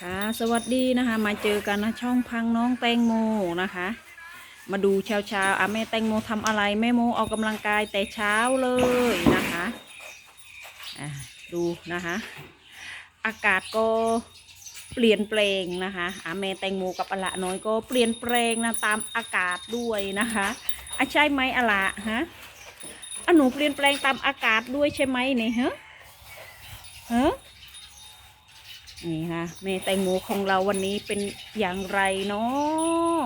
ค่ะ สวัสดีนะคะ มาเจอกันนะช่องพังน้องแตงโมนะคะ มาดูเช้าเช้าอะแม่แตงโมทำอะไรแม่โมออกกำลังกายแต่เช้าเลยนะคะอะดูนะคะ อากาศก็เปลี่ยนแปลงนะคะอะแม่แตงโมกับอละน้อยก็เปลี่ยนแปลงนะตามอากาศด้วยนะคะอะใช่ไหมอละฮะอะหนูเปลี่ยนแปลงตามอากาศด้วยใช่ไหมเนี่ยฮะฮะ นี่ค่ะแม่แตงโมของเราวันนี้เป็นอย่างไรเนาะ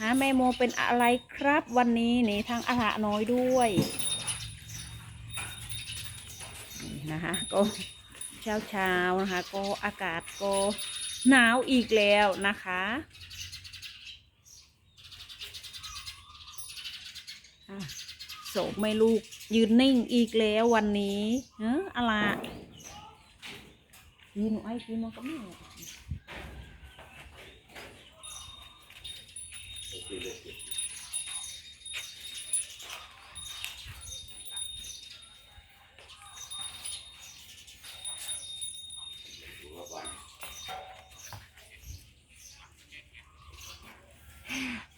ฮะแม่โมเป็นอะไรครับวันนี้นี่ทางอาหาน้อยด้วยนี่นะคะก็เช้าเช้านะคะ ก็อากาศก็หนาวอีกแล้วนะคะอะโสมไม่ลูกยืนนิ่งอีกแล้ววันนี้เอออะไร ยืนไอ้ยืนมันก็ไม่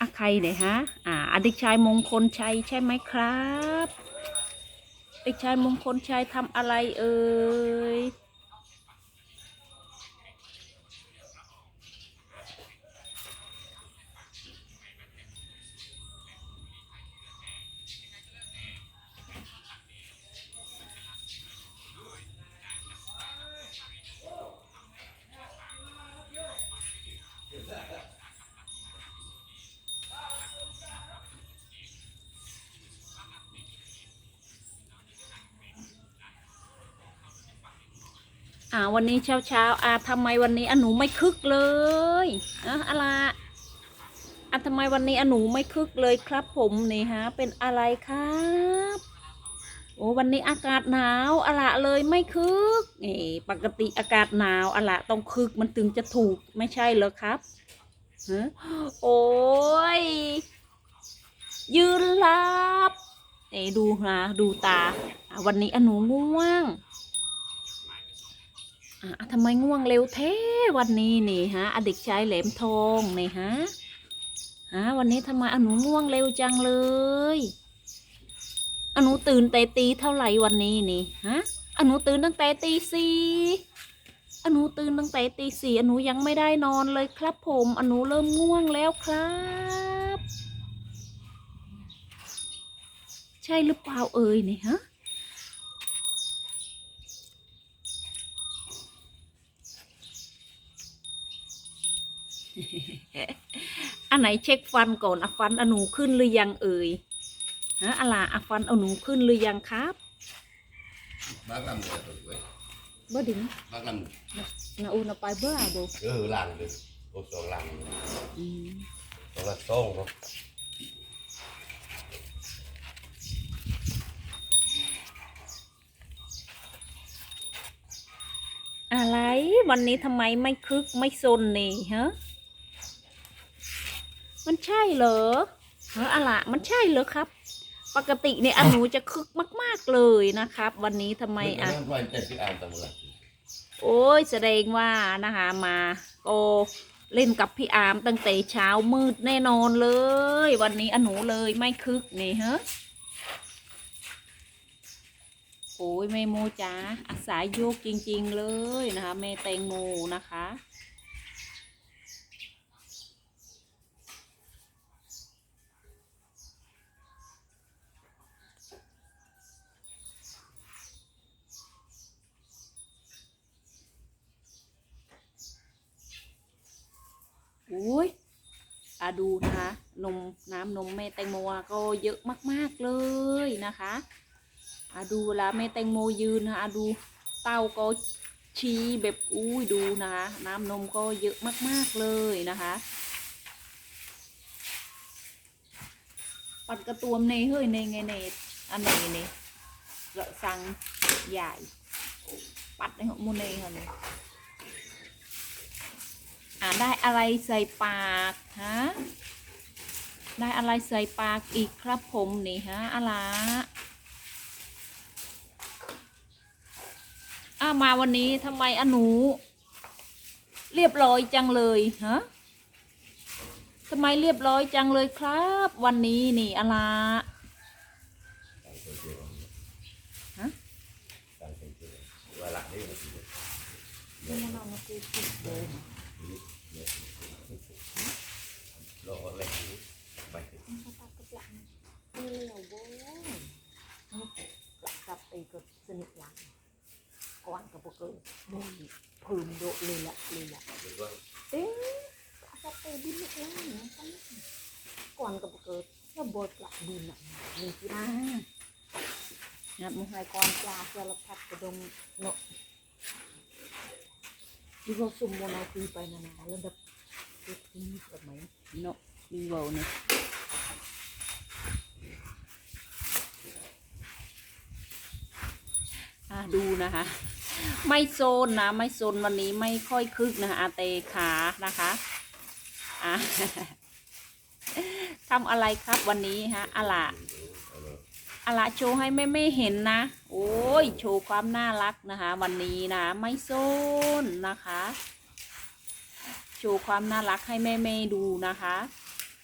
อะใครเนี่ยฮะ อ่าอด็กชายมงคลชัยใช่ไหมครับ เด็กชายมงคลชัยทำอะไรเอ่ย อ่าวันนี้เช้าเช้าๆอ่าทำไมวันนี้อะหนูไม่คึกเลยอะอะไรอะทำไมวันนี้อะหนูไม่คึกเลยครับผมนี่ฮะเป็นอะไรครับโอ้วันนี้อากาศหนาวอะละเลยไม่คึกนี่ปกติอากาศหนาวอะละต้องคึกมันถึงจะถูกไม่ใช่เหรอครับฮะโอ้ยยืนหลับเอ้ดูนะดูตาอะวันนี้อะหนูง่วง อะทำไมง่วงเร็วเทวันนี้นี่ฮะอเด็กชายแหลมทองนี่ฮะฮะวันนี้ทำไมอหนูง่วงเร็วจังเลยอหนูตื่นแต่ตีเท่าไหร่วันนี้นี่ฮะอหนูตื่นตั้งแต่ตีสี่อนูตื่นตั้งแต่ตีสี่อนูยังไม่ได้นอนเลยครับผมอนูเริ่มง่วงแล้วครับ ใช่หรือเปล่าเอ่ยนี่ฮะ อันไหนเช็คฟันก่อนอะฟันอะหนูขึ้นหรือยังเอ่ยฮะอะล่ะอะฟันเอาหนูขึ้นหรือยังครับ bác làm được rồi vậy บ่ดึง bác làm นะอูนะไปเบ้อบ่ ừ làm được một số làm อืม đó là tôm đó อะไร วันนี้ทำไมไม่คึกไม่ซนนี่ฮะ มันใช่เหรอฮะอะล่ะมันใช่เหรอครับ ปกติเนี่ยอะหนูจะคึกมาก ๆเลยนะครับ วันนี้ทำไม Mình อะ đang quay tên cái am tầm là โอ้ยแสดงว่านะคะมาโกเล่นกับพี่อามตั้งแต่เช้ามืดแน่นอนเลย วันนี้อะหนูเลยไม่คึกนี่ฮะโอ้ยแม่โมจ้าอาสายโยกจริง ๆ เลยนะคะแม่แตงโมนะคะ อ้ยอาดูนะคะนมน้ำนมแม่แตงโมก็เยอะมาก ๆเลยนะคะอาดูเวลาแม่แตงโมยืนนะคะอาดูเต้าก็ชี้แบบอุ้ยดูนะคะน้ำนมก็เยอะมากๆเลยนะคะ ปัดกระตวมในเฮ้ยในไงในอันไหนนี่กระสังใหญ่ปัดในหัวมูนในค่ะนี่อ่าได้อะไรใส่ปากฮะได้อะไรใส่ปากอีกครับผมนี่ฮะอะไรอ่ามาวันนี้ทำไมอะหนูรียบร้อยจังเลยฮะทำไมเรียบร้อยจังเลยครับ วันนี้นี่อะไรฮะเจอว่าหลักนี่มันสินี่มันเอามาตีติดเลย โลกอะไรนี่ไปถึงนี่เราโว้กลับไปก็สนิทหลังก่อนกับพวกเกิดบุยพื้นโดเลยละเลยละหรือว่าเอ๊ะกลับไปดินละนะก่อนกับพวกเกิดแล้วบดละดินละนี่ที่นะงัดมือหายก่อนปลาเจอละพัดกระดงเนาะ ดีว่าซุ่มโมนาตีไปนานๆแล้วแบบเก็บที่นี่แบบไหมเนาะดีว่าเนี่ยอะดูนะคะ ไม่โซนนะ ไม่โซนวันนี้ไม่ค่อยคึกนะคะอาเตขานะคะอะทำอะไรครับวันนี้ฮะอะละ อะละโชว์ให้แม่ไม่เห็นนะ โอ้ย โชว์ความน่ารักนะคะ วันนี้นะ ไม่โซนนะคะ โชว์ความน่ารักให้แม่เมดูนะคะ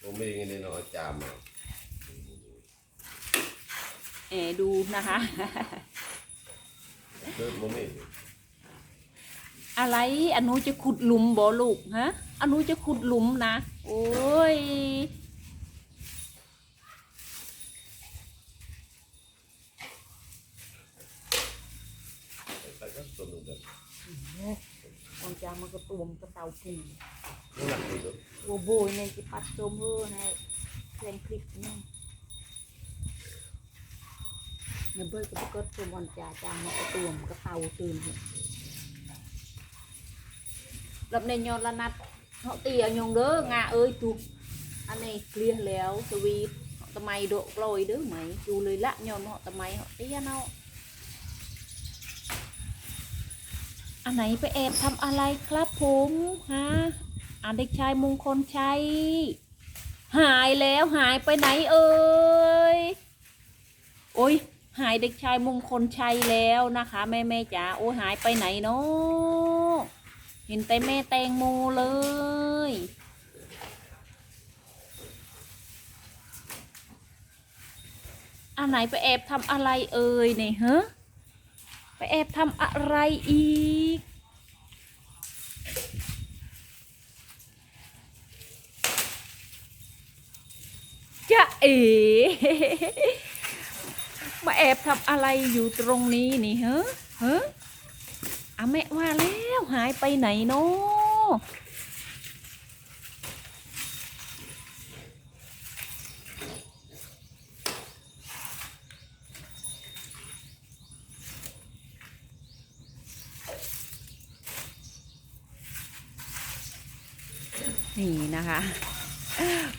ผมไม่ยังไงเนาะจามอะเออดูนะคะเดินผมไม่อะไรอนุจะขุดหลุมบ่ลูกฮะอนุจะขุดหลุมนะ โอ้ย chama cái tuồng cái tàu phù vô bôi này cái bắt tôm hơ này. Lên clip nha. Nhà bơi cái bắt tôm còn chả chama cái tuồng cái tàu từ lập này nhọn là nát. ចាំមកក៏ទួមកតៅពីវបួយនេះគេប៉ាត់ទុំហឺណែខ្លែងគ្លីបនេះនៅបើក៏កត់ទុំអនចាចាំមកក៏ទួមកតៅទឿនដល់នេះញោឡាណាត់ họ tìa nhung đỡ ngà ơi tu, anh này clear léo từ vì họ tầm mày độ lồi đỡ mày. Chú lời lạ nhọn họ tầm mày họ tìa nó. อันไหนไปแอบทำอะไรครับผมฮะอ่านเด็กชายมงคลชัยหายแล้วหายไปไหนเอ่ยโอ้ยหายเด็กชายมงคลชัยแล้วนะคะแม่แม่จ๋าโอ้หายไปไหนเนาะเห็นแต่แม่แตงโมเลย อันไหนไปแอบทำอะไรเอ่ยเนี่ยฮะ ไปแอบทำอะไรอีก จะเอ๋มาแอบทำอะไรอยู่ตรงนี้นี่เฮ้เฮ้อะแม่ว่าแล้วหายไปไหนเนาะ นะคะ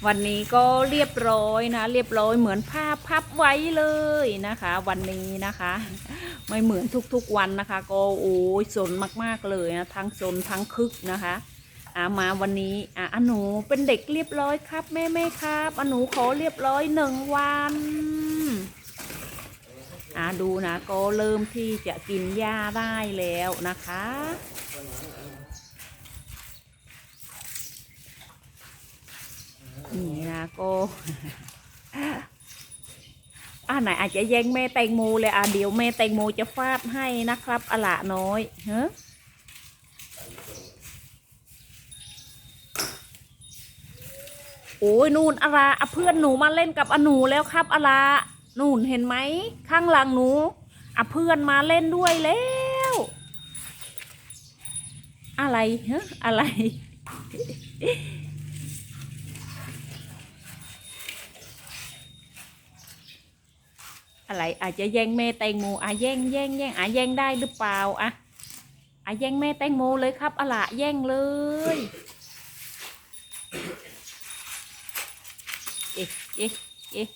วันนี้ก็เรียบร้อยนะ เรียบร้อยเหมือนภาพพับไว้เลยนะคะ วันนี้นะคะ ไม่เหมือนทุกๆวันนะคะ ก็โอ้ยสนมากๆเลยนะทั้งสนทั้งคึกนะคะอามาวันนี้อ่าอะหนูเป็นเด็กเรียบร้อยครับแม่แม่ครับอะหนูขอเรียบร้อยหนึ่งวันอ่าดูนะก็เริ่มที่จะกินหญ้าได้แล้วนะคะ นี่นะโกอ่าไหนอาจจะแย่งแม่แตงโมเลยอะเดี๋ยวแม่แตงโมจะฟาดให้นะครับอละน้อยเฮ้โอ้ยนู่นอะละอะเพื่อนหนูมาเล่นกับอหนูแล้วครับอะละนู่นเห็นไหมข้างหลังหนูอะเพื่อนมาเล่นด้วยแล้ว อะไรเฮ้อะไร อะไร อาจจะแย่งแม่แตงโมอะแย่งแย่งแย่งอะแย่งได้หรือเปล่าอะอะแย่งแม่แตงโมเลยครับอะละแย่งเลย เอ๊ะเอ๊ะเอ๊ะ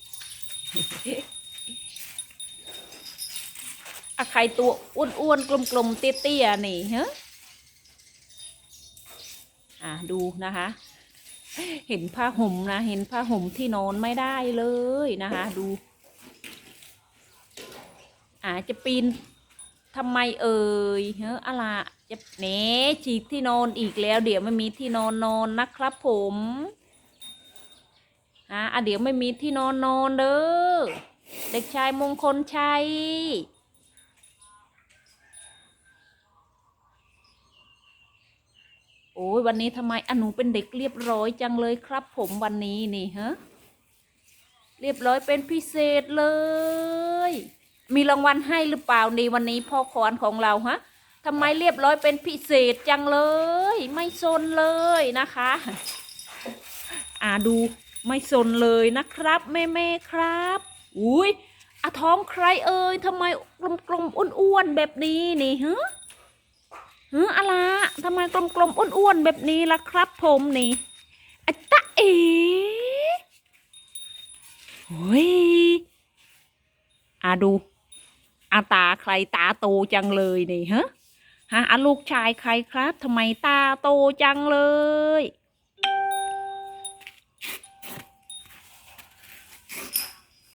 อะใครตัวอ้วนๆกลมๆเตี้ยๆนี่เฮะอะดูนะคะ เห็นผ้าห่มนะ เห็นผ้าห่มที่นอนไม่ได้เลยนะคะ ดู อาจจะปีนทำไมเอ่ยเฮ้ออะไรจะเนฉีกที่นอนอีกแล้ว เดี๋ยวไม่มีที่นอนนอนนะครับผมอะเดี๋ยวไม่มีที่นอนนอนเด้อเด็กชายมงคลชัยโอ้ยวันนี้ทำไมอะหนูเป็นเด็กเรียบร้อยจังเลยครับ ผมวันนี้นี่ฮะเรียบร้อยเป็นพิเศษเลย มีรางวัลให้หรือเปล่าในวันนี้พ่อคอนของเราฮะทำไมเรียบร้อยเป็นพิเศษจังเลย ไม่ซนเลยนะคะ อ่าดูไม่ซนเลยนะครับ แม่แม่ครับ อุ้ยอะท้องใครเอ่ยทำไมกลมๆอ้วนๆแบบนี้นี่ฮะเออะไรทำไมกลมๆอ้วนๆแบบนี้ล่ะครับ ผมนี่อะตะเอ๋เฮ้ยอาดู อาตาใครตาโตจังเลยนี่ฮะฮะอาลูกชายใครครับทำไมตาโตจังเลย